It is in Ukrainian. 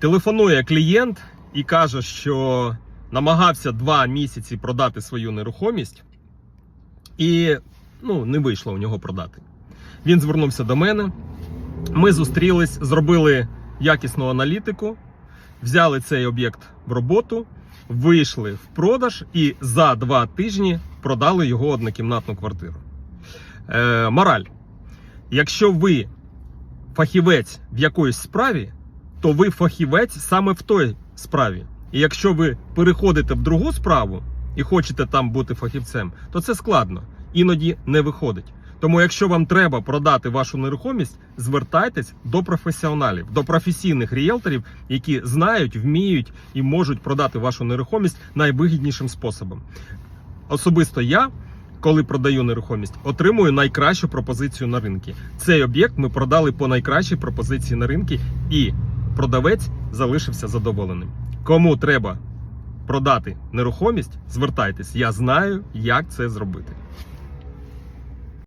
Телефонує клієнт і каже, що намагався два місяці продати свою нерухомість, і ну, не вийшло у нього продати. Він звернувся до мене. Ми зустрілись, зробили якісну аналітику, взяли цей об'єкт в роботу, вийшли в продаж і за два тижні продали його однокімнатну квартиру. Е, мораль. Якщо ви фахівець в якоїсь справі, то ви фахівець саме в той справі. І якщо ви переходите в другу справу і хочете там бути фахівцем, то це складно, іноді не виходить. Тому, якщо вам треба продати вашу нерухомість, звертайтесь до професіоналів, до професійних ріелторів, які знають, вміють і можуть продати вашу нерухомість найвигіднішим способом. Особисто я, коли продаю нерухомість, отримую найкращу пропозицію на ринку. Цей об'єкт ми продали по найкращій пропозиції на ринку, і продавець залишився задоволеним. Кому треба продати нерухомість, звертайтесь. Я знаю, як це зробити.